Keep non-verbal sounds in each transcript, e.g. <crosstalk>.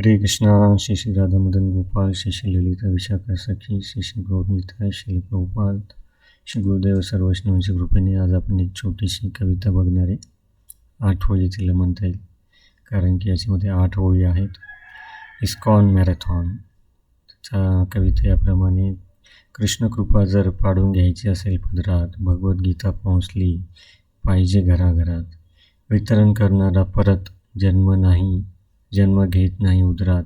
हरे कृष्णा श्री श्री राधा मदन गोपाल श्री श्री ललिता विशाखा सखी श्री श्री गौरनीता श्री प्रभुपाद श्री गुरुदेव सर्व वैष्णवांच्या कृपेने आज आपण एक छोटीशी कविता बघणार आहे. आठ ओळी तिला म्हणता येईल कारण की याच्यामध्ये आठ ओळी आहेत. इस्कॉन मॅरेथॉन त्याचा कविता याप्रमाणे कृष्णकृपा जर पाडून घ्यायची असेल पदरात भगवद्गीता पोहोचली पाहिजे घराघरात. वितरण करणारा परत जन्म नाही जन्म घेत नाही उदरात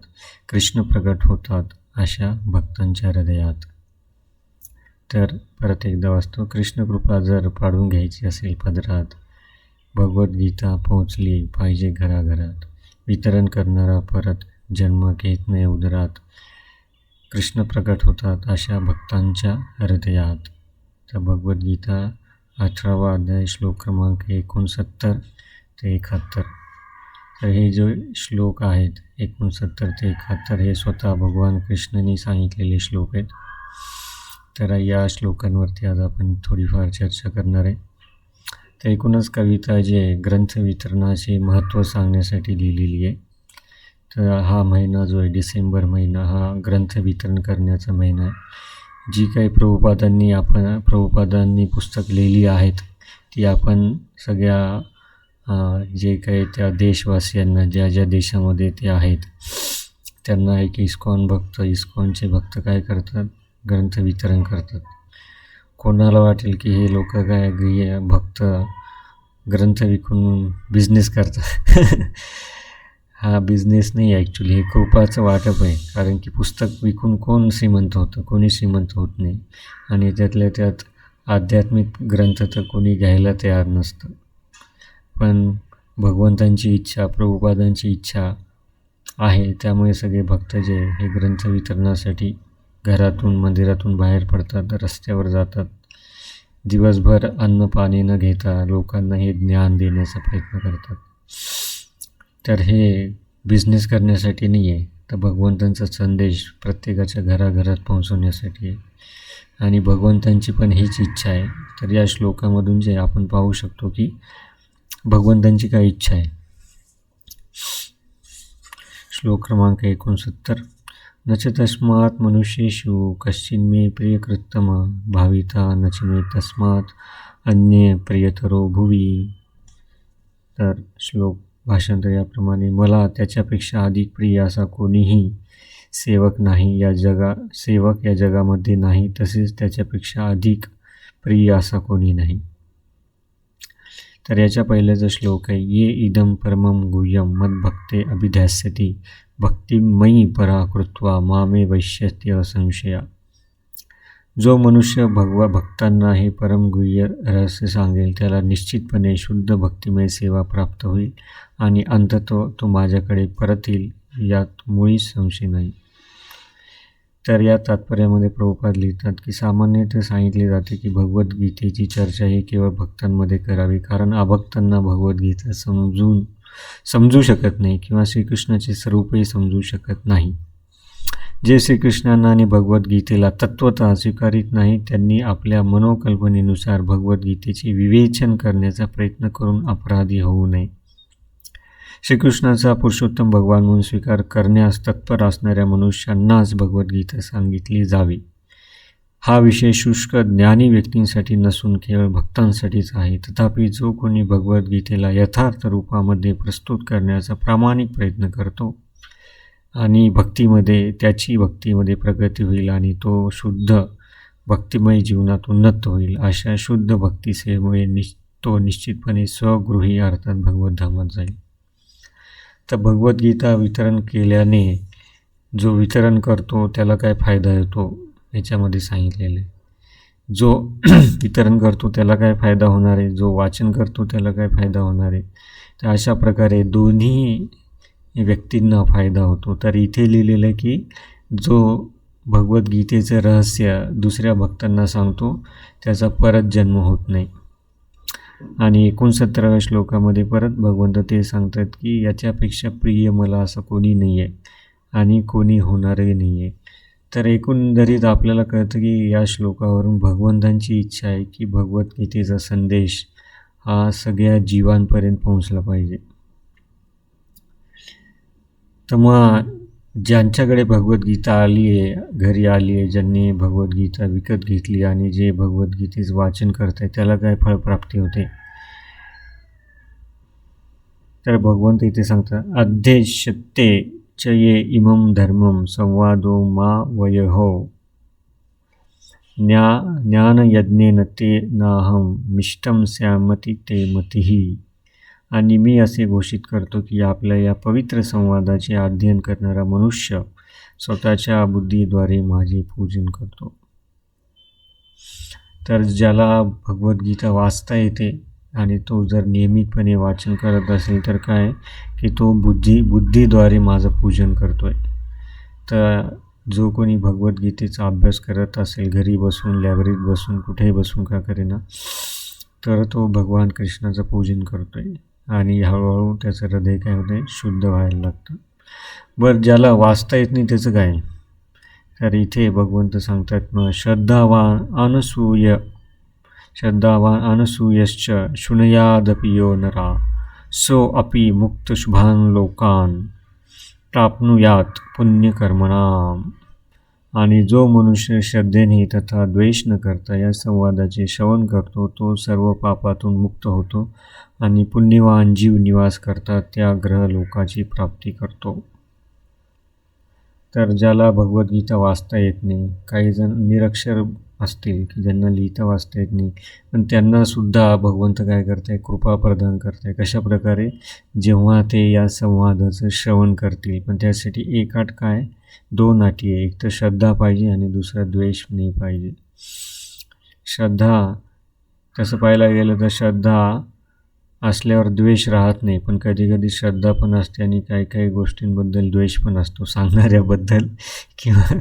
कृष्ण प्रगट होतात अशा भक्तांच्या हृदयात. तर परत एकदा वाचतो कृष्णकृपा जर पाडून घ्यायची असेल पदरात भगवद्गीता पोहोचली पाहिजे घराघरात. वितरण करणारा परत जन्म घेत नाही उदरात कृष्ण प्रकट होतात अशा भक्तांच्या हृदयात. तर भगवद्गीता अठरावा अध्याय श्लोक क्रमांक एकोणसत्तर ते एकाहत्तर. तर हे जो श्लोक आहेत एकोणसत्तर ते एकाहत्तर हे स्वतः भगवान कृष्णाने सांगितलेले श्लोक आहेत. तर या श्लोकांवरती आज आपण थोडीफार चर्चा करणार आहे. तर एकूणच कविता जी आहे ग्रंथ वितरणाचे महत्त्व सांगण्यासाठी लिहिलेली आहे. तर हा महिना जो आहे डिसेंबर महिना हा ग्रंथ वितरण करण्याचा महिना आहे. जी काही प्रभुपादांनी आपण प्रभुपादांनी पुस्तक लिहिली आहेत ती आपण सगळ्या जे काही त्या देशवासियांना ज्या ज्या देशामध्ये ते आहेत त्यांना एक इस्कॉन भक्त इस्कॉनचे भक्त काय करतात? ग्रंथ वितरण करतात. कोणाला वाटेल की हे लोक काय गृह भक्त ग्रंथ विकून बिझनेस करतात? <laughs> हा बिझनेस नाही ॲक्च्युली हे कृपाचं वाटप आहे. कारण की पुस्तक विकून कोण श्रीमंत होतं? कोणी श्रीमंत होत नाही. आणि त्यातल्या त्यात आध्यात्मिक ग्रंथ तर कोणी घ्यायला तयार नसतं. पण भगवंतांची इच्छा प्रभुपादांची इच्छा आहे. त्यामुळे सगळे भक्त जे हे ग्रंथ वितरणासाठी घरातून मंदिरातून बाहेर पडतात रस्त्यावर जातात. दिवसभर अन्न पाणी न घेता लोकांना हे ज्ञान देण्याचा प्रयत्न करतात. तर हे बिझनेस करण्यासाठी नाही आहे तर भगवंतांचा संदेश प्रत्येकाच्या घराघरात पोहोचवण्यासाठी आहे. आणि भगवंतांची पण हीच इच्छा आहे. तर या श्लोकामधून जे आपण पाहू शकतो की भगवंतांची काय इच्छा आहे? श्लोक क्रमांक एकोणसत्तर. न च तस्मात् मनुष्येषु कश्चिन्मे प्रियकृत्तम भाविता न च मे तस्मात् अन्य प्रियतरो भुवी। तर श्लोक भाषांतर याप्रमाणे मला त्याच्यापेक्षा अधिक प्रिय असा कोणीही सेवक नाही या जगा सेवक या जगामध्ये नाही तसेच त्याच्यापेक्षा अधिक प्रिय असा कोणी नाही. तर याच्या पहिल्याचा श्लोक आहे ये इदम परमम गुह्यम मद्भक्ते अभिध्यास्यती भक्तिमयी परा कृत्वा मामे वैश्यत्य असंशया. जो मनुष्य भगवा भक्तांना हे परमगुह्य रहस्य सांगेल त्याला निश्चितपणे शुद्ध भक्तिमय सेवा प्राप्त होईल आणि अंततो तो माझ्याकडे परत येईल यात मुळीच संशय नाही. तर या तात्पर्यामध्ये प्रभुपाद लिहितात की सामान्यतः सांगितले जाते की भगवद्गीतेची चर्चा ही केवळ भक्तांमध्ये करावी कारण अभक्तांना भगवद्गीता समजून समजू शकत नाही किंवा श्रीकृष्णाचे स्वरूपही समजू शकत नाही. जे श्रीकृष्णांना आणि भगवद्गीतेला तत्वतः स्वीकारित नाही त्यांनी आपल्या मनोकल्पनेनुसार भगवद्गीतेचे विवेचन करण्याचा प्रयत्न करून अपराधी होऊ नये. श्रीकृष्णाचा पुरुषोत्तम भगवान म्हणून स्वीकार करण्यास तत्पर असणाऱ्या मनुष्यांनाच भगवद्गीता सांगितली जावी. हा विषय शुष्क ज्ञानी व्यक्तींसाठी नसून केवळ भक्तांसाठीच आहे. तथापि जो कोणी भगवद्गीतेला यथार्थ रूपामध्ये प्रस्तुत करण्याचा प्रामाणिक प्रयत्न करतो आणि भक्तीमध्ये त्याची भक्तीमध्ये प्रगती होईल आणि तो शुद्ध भक्तिमय जीवनात उन्नत होईल अशा शुद्ध भक्तिसेवेमुळे निश् तो निश्चितपणे स्वगृही अर्थात भगवद्धामात जाईल. तर भगवद्गीता वितरण केल्याने जो वितरण करतो त्याला काय फायदा येतो याच्यामध्ये सांगितलेलं. आहे जो <clears throat> वितरण करतो त्याला काय फायदा होणार आहे? जो वाचन करतो त्याला काय फायदा होणार आहे? तर अशा प्रकारे दोन्ही व्यक्तींना फायदा होतो. तर इथे लिहिलेलं आहे की जो भगवद्गीतेचं रहस्य दुसऱ्या भक्तांना सांगतो त्याचा परत जन्म होत नाही. आणि एकोणसत्तराव्या श्लोकामध्ये परत भगवंत ते सांगतात की याच्यापेक्षा प्रिय मला असं कोणी नाही आहे आणि कोणी होणारही नाही आहे तर एकंदरीत आपल्याला कळतं की या श्लोकावरून भगवंतांची इच्छा आहे की भगवद्गीतेचा संदेश हा सगळ्या जीवांपर्यंत पोहोचला पाहिजे. तर मग ज्यांच्याकडे भगवद्गीता आली आहे घरी आली आहे ज्यांनी भगवद्गीता विकत घेतली आणि जे भगवद्गीतेचं वाचन करत आहे त्याला काय फळप्राप्ती होते? तर भगवंत इथे सांगतात अध्यक्षते च ये इमं धर्मं संवादो मा वयहो। ज्ञा ज्ञानयज्ञेन ते नाहं मिष्टं स्यामती ते मतिः। आणि मी असे घोषित करतो की आपल्या या पवित्र संवादाचे अध्ययन करणारा मनुष्य स्वतःच्या बुद्धीद्वारे माझे पूजन करतो. तर ज्याला भगवद्गीता वाचता येते आणि तो जर नियमितपणे वाचन करत असेल तर काय? की तो बुद्धी बुद्धीद्वारे माझं पूजन करतो आहे तर जो कोणी भगवद्गीतेचा अभ्यास करत असेल घरी बसून लायब्ररीत बसून कुठेही बसून का करेना तर तो भगवान कृष्णाचं पूजन करतो आहे आणि हळूहळू त्याचं हृदय काय होतं शुद्ध व्हायला लागतं. बरं ज्याला वाचता येत नाही त्याचं काय? तर इथे भगवंत सांगतात मग श्रद्धावान अनसूय श्रद्धावान अनसूयश्च शृणयादपि यो नरा सो अपि मुक्तशुभान लोकान प्राप्नुयात पुण्यकर्मणाम। आणि जो मनुष्य श्रद्धेने तथा द्वेष न करता या संवादाचे श्रवण करतो तो सर्व पापातून मुक्त होतो आणि पुण्यवान जीव निवास करता त्या ग्रह लोकाची प्राप्ती करतो. तर ज्याला भगवद्गीता वाचता येत नाही काही जण निरक्षर असतील की ज्यांना लिहिता वाचता येत नाही. पण त्यांनासुद्धा भगवंत काय करत आहे कृपा प्रदान करत आहे कशा प्रकारे? जेव्हा ते या संवादाचं श्रवण करतील. पण त्यासाठी एक आठ काय? दोन अटी आहे. एक तर श्रद्धा पाहिजे आणि दुसरा द्वेष नाही पाहिजे. श्रद्धा तसं पाहायला गेलं तर श्रद्धा असल्यावर द्वेष राहत नाही पण कधी कधी श्रद्धा पण असते आणि काही काही गोष्टींबद्दल द्वेष पण असतो. सांगणाऱ्याबद्दल किंवा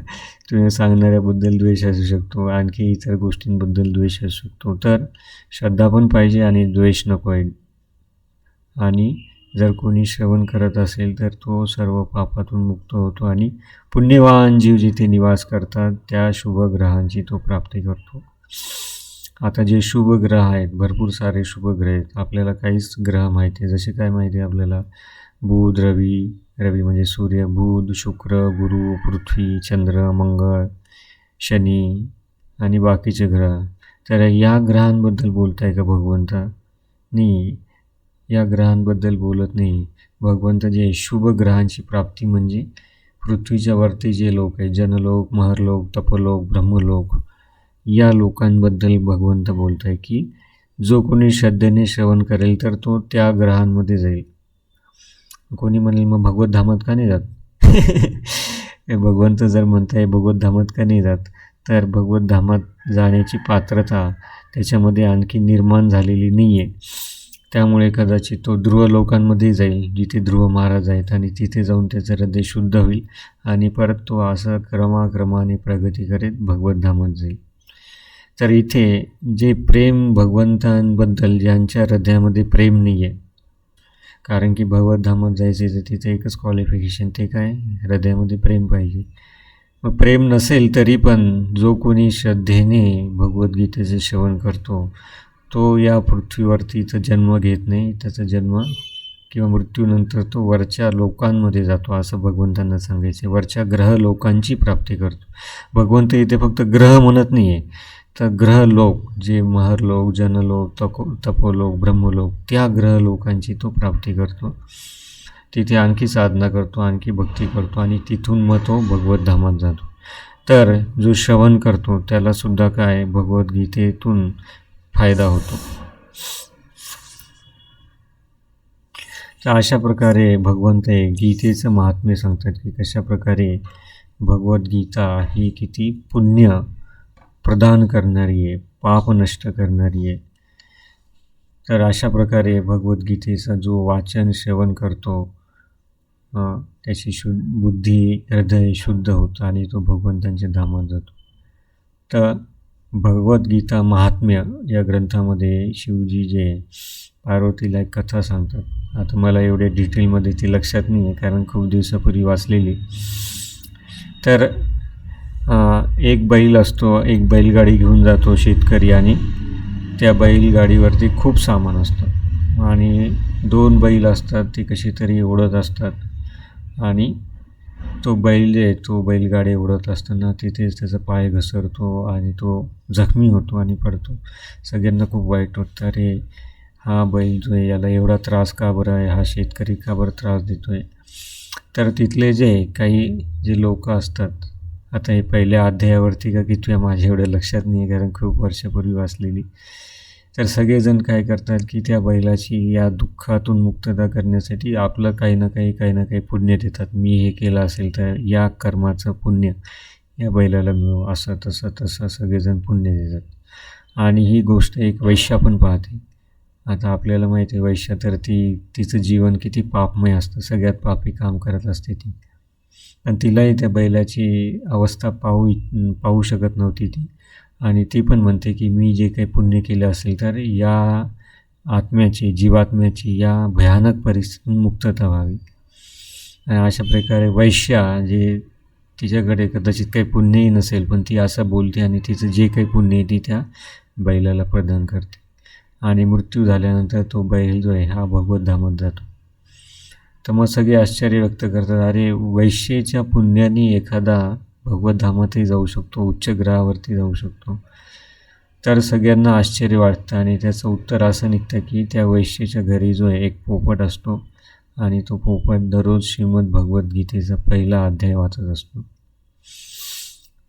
तुम्ही सांगणाऱ्याबद्दल द्वेष असू शकतो आणखी इतर गोष्टींबद्दल द्वेष असू शकतो. तर श्रद्धा पण पाहिजे आणि द्वेष नको आहे. आणि जर कोणी श्रवण करत असेल तर तो सर्व पापातून मुक्त होतो आणि पुण्यवान जीव जिथे निवास करतात त्या शुभग्रहांची तो प्राप्ती करतो. आता जे शुभ ग्रह आहेत भरपूर सारे शुभ ग्रह आहेत. आपल्याला काहीच ग्रह माहिती आहे जसे काय माहिती आहे आपल्याला? बुध रवी रवी म्हणजे सूर्य बुध शुक्र गुरु पृथ्वी चंद्र मंगळ शनी आणि बाकीचे ग्रह. तर या ग्रहांबद्दल बोलत आहे का भगवंत? नाही. या ग्रहांबद्दल बोलत नाही. भगवंत जे शुभ ग्रहांची प्राप्ती म्हणजे पृथ्वीच्या वरती जे लोक आहेत जनलोक महरलोक तपलोक ब्रह्मलोक या लोकांबद्दल भगवंत बोलत आहे की जो कोणी श्रद्धेने श्रवण करेल तर तो त्या ग्रहांमध्ये जाईल. कोणी म्हणेल मग भगवतधामात का नाही जात? <laughs> भगवंत जर म्हणत आहे भगवतधामात का नाही जात? तर भगवतधामात जाण्याची पात्रता त्याच्यामध्ये आणखी निर्माण झालेली नाही आहे त्यामुळे कदाचित तो ध्रुव लोकांमध्ये जाईल जिथे ध्रुव महाराज आहेत आणि तिथे जाऊन त्याचं हृदय शुद्ध होईल आणि परत तो असं क्रमाक्रमाने प्रगती करीत भगवतधामात जाईल. तर इथे जे प्रेम भगवंतांबद्दल ज्यांच्या हृदयामध्ये प्रेम नाही आहे कारण की भगवतधामात जायचं जायचे तर तिथे एकच क्वालिफिकेशन ते काय? हृदयामध्ये प्रेम पाहिजे. मग प्रेम नसेल तरी पण जो कोणी श्रद्धेने भगवद्गीतेचं श्रवण करतो तो या पृथ्वीवरतीचा जन्म घेत नाही त्याचा जन्म किंवा मृत्यूनंतर तो वरच्या लोकांमध्ये जातो असं भगवंतांना सांगायचं वरच्या ग्रह लोकांची प्राप्ती करतो. भगवंत इथे फक्त ग्रह म्हणत नाही आहे तर ग्रहलोक जे महरलोक जनलोक तको तपोलोक ब्रह्मलोक त्या ग्रहलोकांची तो प्राप्ती करतो. तिथे आणखी साधना करतो आणखी भक्ती करतो आणि तिथून मग तो भगवतधामात जातो. तर जो श्रवण करतो त्यालासुद्धा काय भगवद्गीतेतून फायदा होतो. तर अशा प्रकारे भगवंत गीतेचं महात्म्य सांगतात की कशा प्रकारे भगवद्गीता ही किती पुण्य प्रदान करणारी आहे पाप नष्ट करणारी आहे. तर अशा प्रकारे भगवद्गीतेचा जो वाचन सेवन करतो त्याची शु बुद्धी हृदय शुद्ध होतं आणि तो भगवंतांच्या धामात जातो. तर भगवद्गीता महात्म्य या ग्रंथामध्ये शिवजी जे पार्वतीला एक कथा सांगतात. आता मला एवढ्या डिटेलमध्ये ती लक्षात नाही आहे कारण खूप दिवसापूर्वी वाचलेली. तर एक बैल असतो एक बैलगाडी घेऊन जातो शेतकरी आणि त्या बैलगाडीवरती खूप सामान असतं. आणि दोन बैल असतात ते कशी तरी ओढत असतात. आणि तो बैल जे आहे तो बैलगाडी ओढत असताना तिथेच त्याचा पाय घसरतो आणि तो जखमी होतो आणि पडतो. सगळ्यांना खूप वाईट वाटतं अरे हा बैल जो आहे याला एवढा त्रास का बरं आहे? हा शेतकरी का बरं त्रास देतो आहे तर तिथले जे काही जे लोक असतात आता हे पहिल्या अध्यायावरती का कितव्या माझ्या एवढ्या लक्षात नाही कारण खूप वर्षापूर्वी वाचलेली. तर सगळेजण काय करतात की त्या बैलाची या दुःखातून मुक्तता करण्यासाठी आपलं काही ना काही काही ना काही पुण्य देतात. मी हे केलं असेल तर या कर्माचं पुण्य या बैलाला मिळू. असं तसं तसं सगळेजण पुण्य देतात. आणि ही गोष्ट एक वैश्या पण पाहते. आता आपल्याला माहिती आहे वैश्या तर ती तिचं जीवन किती पापमय असतं. सगळ्यात पापी काम करत असते ती. पण तिलाही त्या बैलाची अवस्था पाहू पाहू शकत नव्हती ती. आणि ती पण म्हणते की मी जे काही पुण्य केलं असेल तर या आत्म्याची जीवात्म्याची या भयानक परिस्थितीतून मुक्तता व्हावी. आणि अशा प्रकारे वैश्या जे तिच्याकडे कदाचित काही पुण्यही नसेल पण ती असं बोलते आणि तिचं जे काही पुण्य आहे ती त्या बैलाला प्रदान करते. आणि मृत्यू झाल्यानंतर तो बैल जो आहे हा भगवत जातो. तर मग सगळे आश्चर्य व्यक्त करतात अरे वैश्येच्या पुण्याने एखादा भगवतधामातही जाऊ शकतो उच्च ग्रहावरती जाऊ शकतो. तर सगळ्यांना आश्चर्य वाटतं आणि त्याचं उत्तर असं निघतं की त्या वैश्येच्या घरी जो आहे एक पोपट असतो आणि तो पोपट दररोज श्रीमद भगवद्गीतेचा पहिला अध्याय वाचत असतो.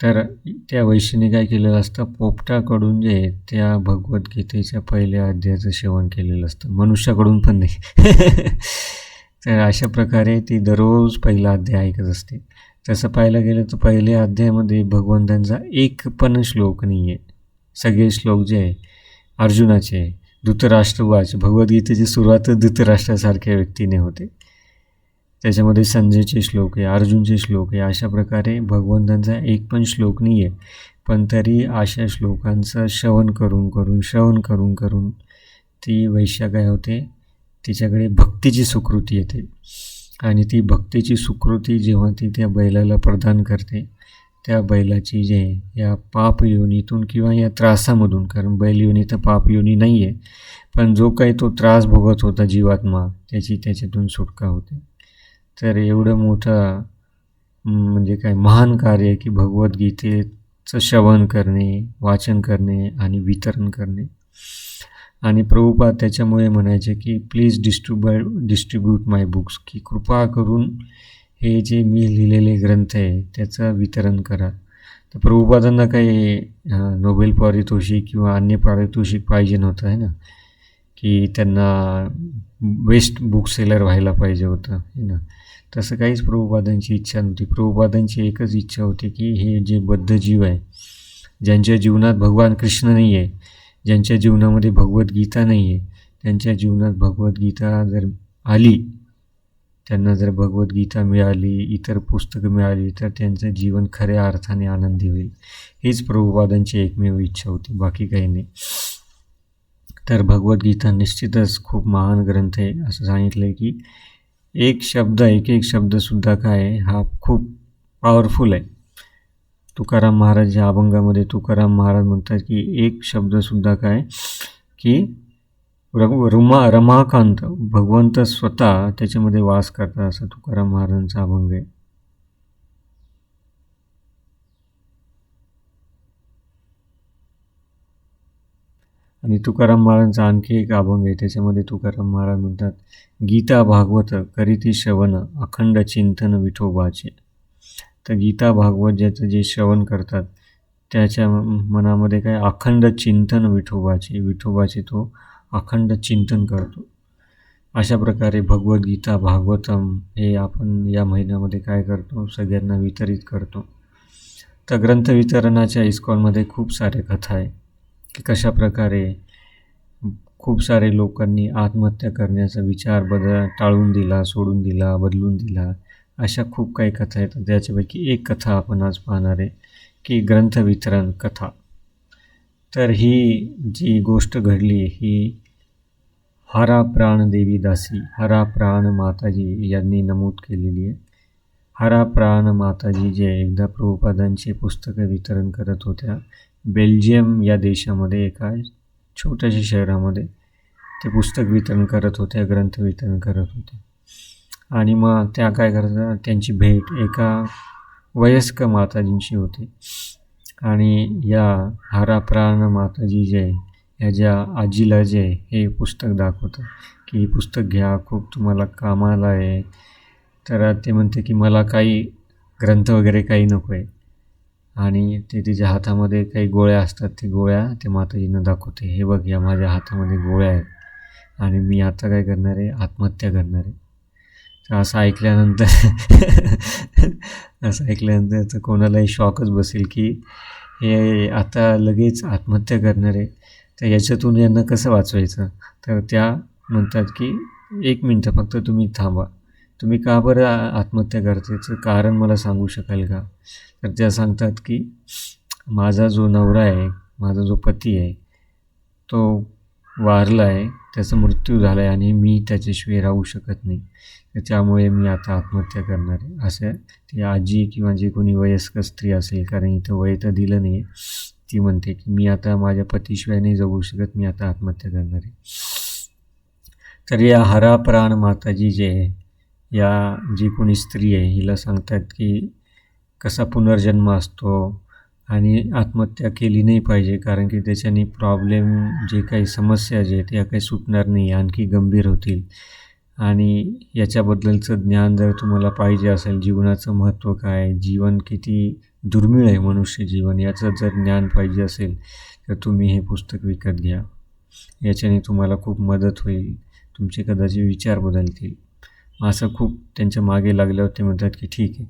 तर त्या वैश्यने काय केलेलं असतं पोपटाकडून जे त्या भगवद्गीतेच्या पहिल्या अध्यायाचं सेवन केलेलं असतं. मनुष्याकडून पण नाही. <laughs> तर अशा प्रकारे ती दररोज पहिला अध्याय ऐकत असते. तसं पाहायला गेलं तर पहिल्या अध्यायामध्ये भगवंतांचा एक पण श्लोक नाही आहे. सगळे श्लोक जे आहे अर्जुनाचे धृतराष्ट्रवाच भगवद्गीतेची सुरुवात धृतराष्ट्रासारख्या व्यक्तीने होते. त्याच्यामध्ये संजयचे श्लोक आहे अर्जुनचे श्लोक आहे अशा प्रकारे भगवंतांचा एक पण श्लोक नाही आहे. पण तरी अशा श्लोकांचं श्रवण करून करून श्रवण करून करून ती वैश्य काय होते. तिच्याकडे भक्तीची सुकृती येते. आणि ती भक्तीची सुकृती जेव्हा ती त्या बैलाला प्रदान करते त्या बैलाची जे या पाप योनीतून किंवा या त्रासामधून कारण बैल योनी तर पाप योनी नाही आहे पण जो काही तो त्रास भोगत होता जीवात्मा त्याची त्याच्यातून सुटका होते. तर एवढं मोठं म्हणजे काय महान कार्य की भगवद्गीतेचं श्रवण करणे वाचन करणे आणि वितरण करणे. आणि प्रभुपा त्याच्यामुळे म्हणायचे की please distribute distribute my books की कृपा करून हे जे मी लिहिलेले ग्रंथ आहे त्याचं वितरण करा. तर प्रभुपादांना काही नोबेल पारितोषिक किंवा अन्य पारितोषिक पाहिजे नव्हतं आहे ना? की त्यांना बेस्ट बुक सेलर व्हायला पाहिजे होतं आहे ना? तसं काहीच प्रभुपादांची इच्छा नव्हती. प्रभुपादांची एकच इच्छा होती की हे जे बद्ध जीव आहे ज्यांच्या जीवनात भगवान कृष्ण नाही आहे ज्यांच्या जीवनामध्ये भगवद्गीता नाही आहे त्यांच्या जीवनात भगवद्गीता जर आली त्यांना जर भगवद्गीता मिळाली इतर पुस्तकं मिळाली तर त्यांचं जीवन खऱ्या अर्थाने आनंदी होईल. हीच प्रभुपादांची एकमेव इच्छा होती बाकी काही नाही. तर भगवद्गीता निश्चितच खूप महान ग्रंथ आहे. असं सांगितलं आहे की एक शब्द एक एक शब्दसुद्धा काय हा खूप पॉवरफुल आहे. तुकाराम महाराज या अभंगामध्ये तुकाराम महाराज म्हणतात की एक शब्दसुद्धा काय? की रुमा रमाकांत भगवंत स्वतः त्याच्यामध्ये वास करतात असं तुकाराम महाराजांचा अभंग आहे. आणि तुकाराम महाराजांचा आणखी एक अभंग आहे त्याच्यामध्ये तुकाराम महाराज म्हणतात गीता भागवत करीती श्रवण अखंड चिंतन विठोबाचे. तर गीता भागवत ज्याचं जे श्रवण करतात त्याच्या मनामध्ये काय अखंड चिंतन विठोबाचे विठोबाचे तो अखंड चिंतन करतो. अशा प्रकारे भगवद्गीता भागवतम हे आपण या महिन्यामध्ये काय करतो सगळ्यांना वितरित करतो. तर ग्रंथ वितरणाच्या इस्कॉनमध्ये खूप सारे कथा आहे की कशा प्रकारे खूप सारे लोकांनी आत्महत्या करण्याचा विचार बदल टाळून दिला सोडून दिला बदलून दिला. अशा खूप काही कथा आहेत. त्याच्यापैकी एक कथा आपण आज पाहणार आहे की ग्रंथ वितरण कथा. तर ही जी गोष्ट घडली ही हरा प्राण देवी दासी हरा प्राण माताजी यांनी नमूद केलेली आहे. हरा प्राण माताजी जे एकदा प्रभुपादांचे पुस्तकं वितरण करत होत्या बेल्जियम या देशामध्ये एका छोट्याशा शहरामध्ये ते पुस्तक वितरण करत होत्या ग्रंथ वितरण करत होते. आणि मग त्या काय करतात त्यांची भेट एका वयस्क माताजींशी होते. आणि या हराप्राण माताजी जे आहे, या ज्या आजीला जे आहे, हे पुस्तक दाखवतं की हे पुस्तक घ्या खूप तुम्हाला कामाला आहे. तर ते म्हणते की मला काही ग्रंथ वगैरे काही नको आहे आणि ते तिच्या हातामध्ये काही गोळ्या असतात ते गोळ्या ते माताजींना दाखवते. हे बघ या माझ्या हातामध्ये गोळ्या आहेत. आणि मी आता काय करणार आहे? आत्महत्या करणार आहे. असं ऐकल्यानंतर <laughs> असं ऐकल्यानंतर तर कोणालाही शॉकच बसेल की हे आता लगेच आत्महत्या करणार. आहे तर याच्यातून यांना कसं वाचवायचं? तर त्या म्हणतात की एक मिनटं फक्त तुम्ही थांबा. तुम्ही का बरं आत्महत्या करतेचं कारण मला सांगू शकाल का? तर त्या सांगतात की माझा जो नवरा आहे माझा जो पती आहे तो वारला आहे त्याचा मृत्यू झाला आहे आणि मी त्याच्याशिवाय राहू शकत नाही. तर त्यामुळे मी आता आत्महत्या करणार आहे. असं ती आजी किंवा जे कोणी वयस्क स्त्री असेल कारण इथं वय तर दिलं नाही आहे ती म्हणते की मी आता माझ्या पतीशिवाय नाही जगू शकत मी आता आत्महत्या करणार आहे. तर या हरा प्राण माताजी जे आहे या जी कोणी स्त्री आहे हिला सांगतात की कसा पुनर्जन्म असतो आणि आत्महत्या केली नाही पाहिजे कारण की त्याच्याने प्रॉब्लेम जे काही समस्या जे आहेत या काही सुटणार नाही आणखी गंभीर होतील. आणि याच्याबद्दलचं ज्ञान जर तुम्हाला पाहिजे असेल जीवनाचं महत्त्व काय जीवन किती दुर्मिळ आहे मनुष्य जीवन याचं जर ज्ञान पाहिजे असेल तर तुम्ही हे पुस्तक विकत घ्या. याच्याने तुम्हाला खूप मदत होईल तुमचे कदाचित विचार बदलतील. असं खूप त्यांच्या मागे लागल्यावर ते म्हणतात की ठीक आहे.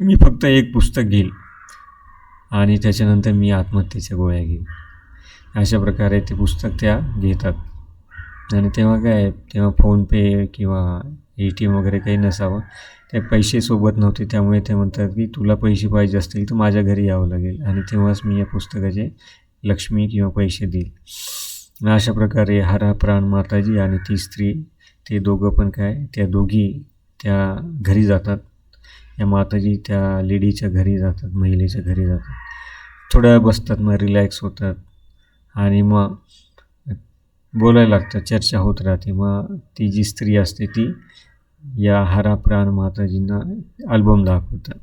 मी फक्त एक पुस्तक घेईल. आणि त्याच्यानंतर मी आत्महत्येच्या गोळ्या घेईन. अशा प्रकारे ते पुस्तक त्या घेतात. आणि तेव्हा काय आहे, तेव्हा फोनपे किंवा ए टी एम वगैरे काही नसावं. ते पैसे सोबत नव्हते त्यामुळे ते म्हणतात की तुला पैसे पाहिजे असतील तर माझ्या घरी यावं लागेल. आणि तेव्हाच मी या पुस्तकाचे लक्ष्मी किंवा पैसे देईल. अशा प्रकारे हरा प्राण माताजी आणि ती स्त्री ते दोघं पण काय त्या दोघी त्या घरी जातात. या माताजी त्या लेडीच्या घरी जातात महिलेच्या घरी जातात. थोड्या वेळ बसतात मग रिलॅक्स होतात. आणि मग बोलायला लागतात चर्चा होत राहते. मग ती जी स्त्री असते ती या हरा प्राण माताजींना अल्बम दाखवतात.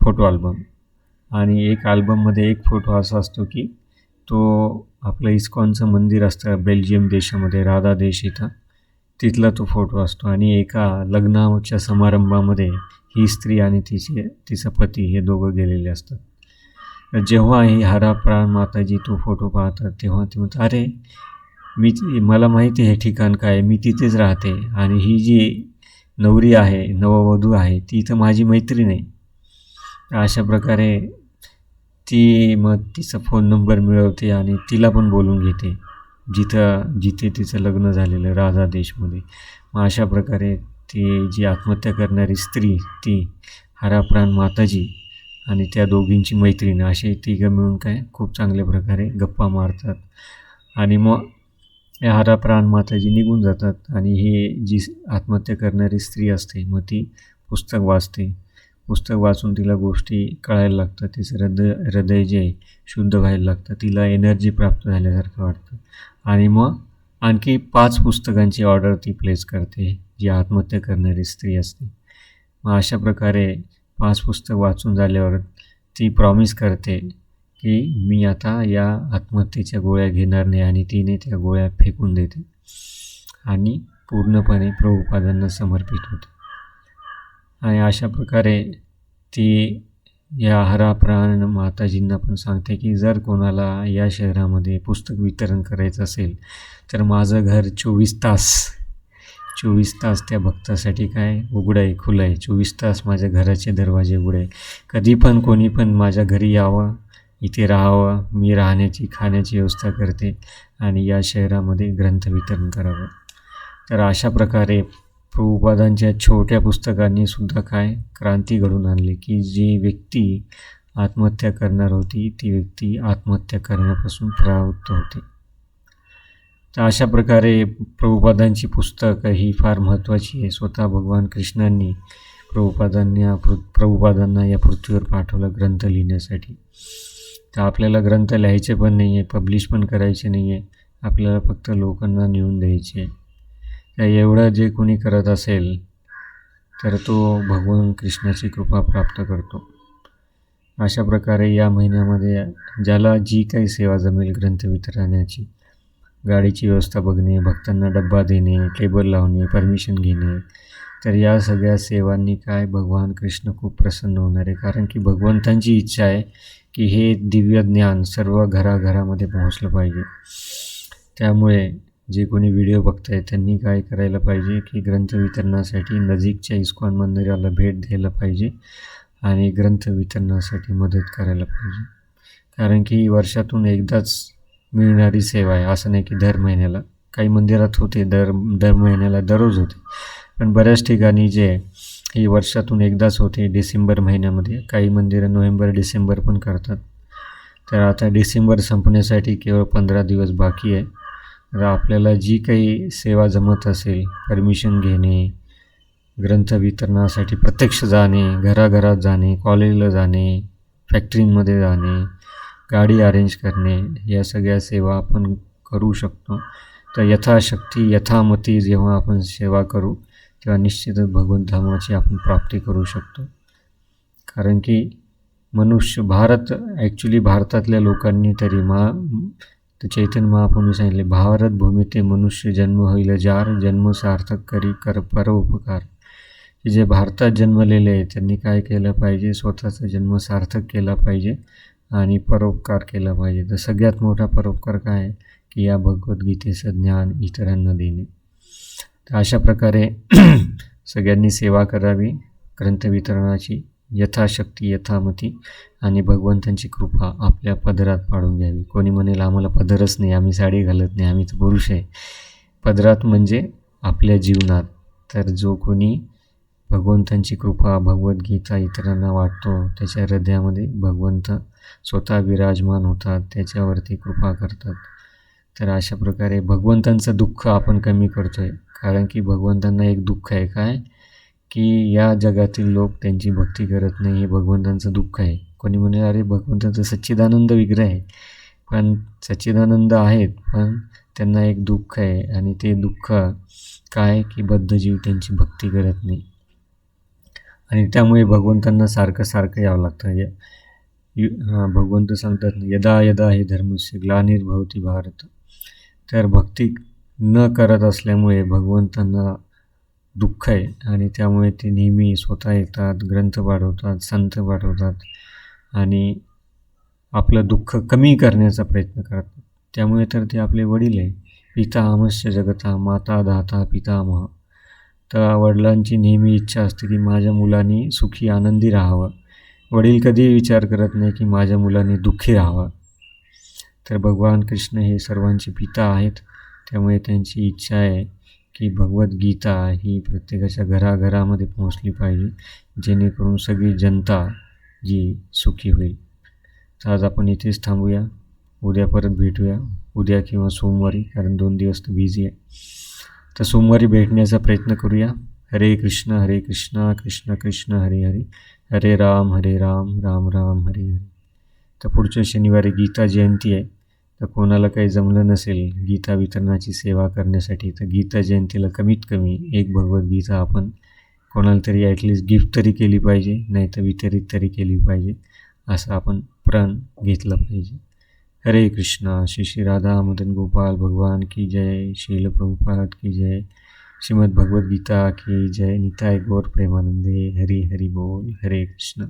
फोटो अल्बम आणि एक अल्बममध्ये एक फोटो असा असतो की तो आपलं इस्कॉनचं मंदिर असतं बेल्जियम देशामध्ये राधा देश इथं. तिथला तो फोटो असतो. आणि एका लग्नाच्या समारंभामध्ये ही स्त्री आणि तिचे तिचा पती हे दोघं गेलेले असतात. जेव्हा ही हरा प्राण माताजी तो फोटो पाहतात तेव्हा ते म्हणतात अरे मी मला माहिती आहे हे ठिकाण काय मी तिथेच राहते आणि ही जी नवरी आहे नववधू आहे ती तर माझी मैत्रीण आहे. तर अशा प्रकारे ती मग तिचा फोन नंबर मिळवते आणि तिला पण बोलून घेते जिथं जिथे तिचं लग्न झालेलं राजा देशमध्ये. मग अशा प्रकारे ती जी आत्महत्या करणारी स्त्री ती हराप्राण माताजी आणि त्या दोघींची मैत्रीण असे तिघं मिळून काय खूप चांगल्या प्रकारे गप्पा मारतात. आणि मग या हराप्राण माताजी निघून जातात आणि हे जी आत्महत्या करणारी स्त्री असते मग ती पुस्तक वाचते. पुस्तक वाचून तिला गोष्टी कळायला लागतात तिचं हृदय हृदय जे आहे शुद्ध व्हायला लागतं. तिला एनर्जी प्राप्त झाल्यासारखं वाटतं. आणि मग आणखी पाच पुस्तकांची ऑर्डर ती प्लेस करते जी आत्महत्या करणारी स्त्री असते. मग अशा प्रकारे पाच पुस्तक वाचून झाल्यावर ती प्रॉमिस करते की मी आता या आत्महत्येच्या गोळ्या घेणार नाही आणि तिने त्या गोळ्या फेकून देते. आणि पूर्णपणे प्रभुपादांना समर्पित होते. आणि अशा प्रकारे ती या हरा प्राण माताजींना पण सांगते की जर कोणाला या शहरामध्ये पुस्तक वितरण करायचं असेल तर माझं घर चोवीस तास चोवीस तास त्या भक्तासाठी काय उघडं आहे खुलं आहे? चोवीस तास माझ्या घराचे दरवाजे उघडे आहे. कधी पण कोणी पण माझ्या घरी यावं इथे राहावं मी राहण्याची खाण्याची व्यवस्था करते आणि या शहरामध्ये ग्रंथ वितरण करावं. तर अशा प्रकारे प्रभुपादांच्या छोट्या पुस्तकांनी सुद्धा काय क्रांती घडून आणली की जी व्यक्ती आत्महत्या करणार होती ती व्यक्ती आत्महत्या करण्यापासून प्रवृत्त होते. तर अशा प्रकारे प्रभुपादांची पुस्तकं ही फार महत्त्वाची आहे. स्वतः भगवान कृष्णांनी प्रभुपादांना पृ प्रभुपादांना या पृथ्वीवर पाठवलं ग्रंथ लिहिण्यासाठी. तर आपल्याला ग्रंथ लिहायचे पण नाही आहे पब्लिश पण करायचे नाही आहे आपल्याला फक्त लोकांना नेऊन द्यायचे. तर एवढं जे कोणी करत असेल तर तो भगवान कृष्णाची कृपा प्राप्त करतो. अशा प्रकारे या महिन्यामध्ये ज्याला जी काही सेवा जमेल ग्रंथ वितरणाची गाडीची व्यवस्था बघणे भक्तांना डब्बा देणे टेबल लावणे परमिशन घेणे. तर या सगळ्या सेवांनी काय भगवान कृष्ण खूप प्रसन्न होणार आहे. कारण की भगवंतांची इच्छा आहे की हे दिव्य ज्ञान सर्व घराघरामध्ये पोहोचलं पाहिजे. त्यामुळे जे कोणी व्हिडिओ बघत आहे त्यांनी काय करायला पाहिजे की ग्रंथ वितरणासाठी नजीकच्या इस्कॉन मंदिराला भेट द्यायला पाहिजे आणि ग्रंथ वितरणासाठी मदत करायला पाहिजे. कारण की वर्षातून एकदाच मिळणारी सेवा आहे. असं नाही की दर महिन्याला. काही मंदिरात होते दर दर महिन्याला दररोज होते. पण बऱ्याच ठिकाणी जे ही वर्षातून एकदाच होते डिसेंबर महिन्यामध्ये. काही मंदिरं नोव्हेंबर डिसेंबर पण करतात. तर आता डिसेंबर संपण्यासाठी केवळ पंधरा दिवस बाकी आहे. तर आपल्याला जी काही सेवा जमत असेल परमिशन घेणे ग्रंथ वितरणासाठी प्रत्यक्ष जाणे घराघरात जाणे कॉलेजला जाणे फॅक्टरीमध्ये जाणे गाडी अरेंज करणे या सगळ्या सेवा आपण करू शकतो. तर यथाशक्ती यथामती जेव्हा आपण सेवा करू तेव्हा निश्चितच भगवंत धामाची आपण प्राप्ती करू शकतो. कारण की मनुष्य भारत ॲक्च्युली भारतातल्या लोकांनी तरी मा तर चैतन्य महाप्रभूंनी सांगितले भारत भूमी ते मनुष्य जन्म होईल जार जन्म सार्थक करी कर परोपकार उपकार. जे भारतात जन्मलेले आहे त्यांनी काय केलं पाहिजे? स्वतःचा जन्म सार्थक केला पाहिजे. आणि परोपकार केला पाहिजे. तर सगळ्यात मोठा परोपकार काय? आहे की या भगवद्गीतेचं ज्ञान इतरांना देणे. तर अशा प्रकारे <clears throat> सगळ्यांनी सेवा करावी. ग्रंथ वितरणाची यथाशक्ती यथामती आणि भगवंतांची कृपा आपल्या पदरात पाडून घ्यावी. कोणी म्हणेल आम्हाला पदरच नाही आम्ही साडी घालत नाही आम्ही तर पुरुष आहे. पदरात म्हणजे आपल्या जीवनात. तर जो कोणी भगवंतांची कृपा भगवद्गीता इतरांना वाटतो. त्याच्या हृदयामध्ये भगवंत स्वतः विराजमान होतात त्याच्यावरती कृपा करतात. तर अशा प्रकारे भगवंतांचं दुःख आपण कमी करतो आहे कारण की भगवंतांना एक दुःख आहे. काय? की या जगातील लोक त्यांची भक्ती करत नाही हे भगवंतांचं दुःख आहे. कोणी म्हणे अरे भगवंतांचं सच्चिदानंद विग्रह आहे. पण सच्चिदानंद आहेत पण त्यांना एक दुःख आहे. आणि ते दुःख काय? की बद्धजीव त्यांची भक्ती करत नाही. आणि त्यामुळे भगवंतांना सारखं सारखं यावं लागतं. या हां भगवंत सांगतात यदा यदा हे धर्मस्य ग्लानिर्भवती भारत. तर भक्ती न करत असल्यामुळे भगवंतांना दुःख आहे आणि त्यामुळे ते नेहमी स्वतः येतात ग्रंथ पाठवतात संत पाठवतात आणि आपलं दुःख कमी करण्याचा प्रयत्न करतात. त्यामुळे तर ते आपले वडील आहे. पिता अमस्य जगता माता दाता पितामह. तर वडिलांची नेहमी इच्छा असते की माझ्या मुलांनी सुखी आनंदी राहावं. वडील कधीही विचार करत नाही की माझ्या मुलांनी दुःखी राहावं. तर भगवान कृष्ण हे सर्वांचे पिता आहेत. त्यामुळे त्यांची इच्छा आहे की भगवद्गीता ही प्रत्येकाच्या घराघरामध्ये पोहोचली पाहिजे जेणेकरून सगळी जनता जी सुखी होईल. तर आज आपण इथेच थांबूया. उद्या परत भेटूया. उद्या किंवा सोमवारी कारण दोन दिवस तर बिझी आहे. तर सोमवारी भेटण्याचा प्रयत्न करूया. हरे कृष्ण हरे कृष्ण कृष्ण कृष्ण हरे हरे. हरे राम हरे राम राम राम हरे हरे. तर पुढच्या शनिवारी गीता जयंती आहे. तर कोणाला काही जमलं नसेल गीता वितरणाची सेवा करण्यासाठी तर गीता जयंतीला कमीत कमी एक भगवद्गीता आपण कोणाला तरी ॲटलिस्ट गिफ्ट तरी केली पाहिजे नाही तर वितरित तरी केली पाहिजे असं आपण प्रण घेतलं पाहिजे. हरे कृष्णा श्री श्री राधा मदन गोपाल भगवान की जय शील प्रभुपाद की जय श्रीमद् भगवद्गीता की जय निताय गौर प्रेमानंदे हरी हरी बोल हरे कृष्ण।